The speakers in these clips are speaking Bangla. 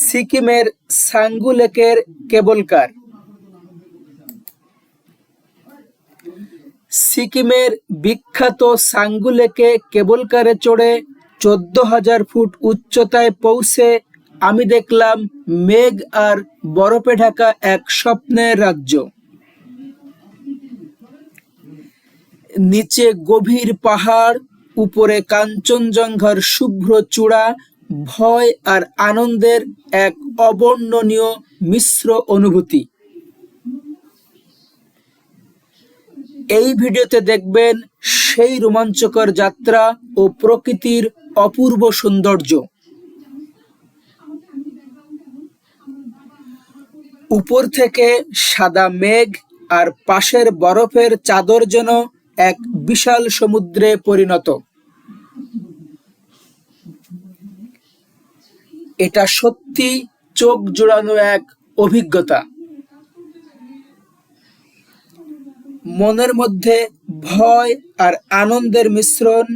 সিকিমের সাঙ্গু লেকের কেবল কার সিকিমের বিখ্যাত সাঙ্গু লেকে কেবল কারে চড়ে চোদ্দ হাজার ফুট উচ্চতায় পৌঁছে আমি দেখলাম মেঘ আর বরফে ঢাকা এক স্বপ্নের রাজ্য। নিচে গভীর পাহাড়, উপরে কাঞ্চনজঙ্ঘার শুভ্র চূড়া ভয় আর আনন্দের এক অবর্ণনীয় মিশ্র অনুভূতি। এই ভিডিওতে দেখবেন সেই রোমাঞ্চকর যাত্রা ও প্রকৃতির অপূর্ব সৌন্দর্য। উপর থেকে সাদা মেঘ আর পাশের বরফের চাদর যেন এক বিশাল সমুদ্রে পরিণত। এটা সত্যি চোখ জোড়ানো এক অভিজ্ঞতা। মনের মধ্যে ভয় আর আনন্দের মিশ্রণ,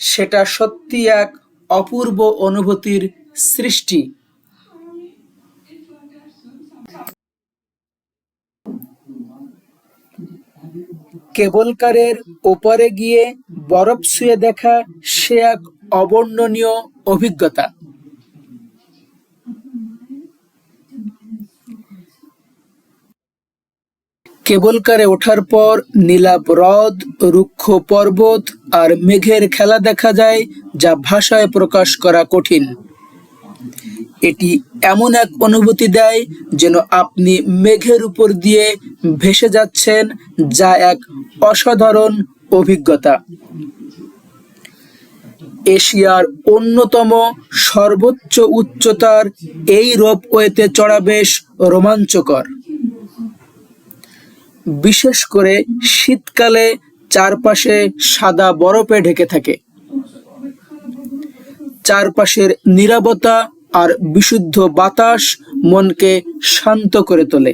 সেটা সত্যি এক অপূর্ব অনুভূতির সৃষ্টি। কেবল কারের ওপারে গিয়ে বরফ ছুঁয়ে দেখা সে এক অবর্ণনীয় অভিজ্ঞতা। কেবল কারে ওঠার পর নীলাপ হ্রদ রুক্ষ পর্বত আর মেঘের খেলা দেখা যায় যা ভাষায় প্রকাশ করা কঠিন। এটি এমন এক অনুভূতি দেয় যেন আপনি মেঘের উপর দিয়ে ভেসে যাচ্ছেন যা এক অসাধারণ অভিজ্ঞতা। এশিয়ার অন্যতম সর্বোচ্চ উচ্চতার এই রোপওয়েতে চড়া বেশ রোমাঞ্চকর। বিশেষ করে শীতকালে চারপাশে সাদা বরফে ঢেকে থাকে। চারপাশের নিরাপত্তা আর বিশুদ্ধ বাতাস মনকে শান্ত করে তোলে।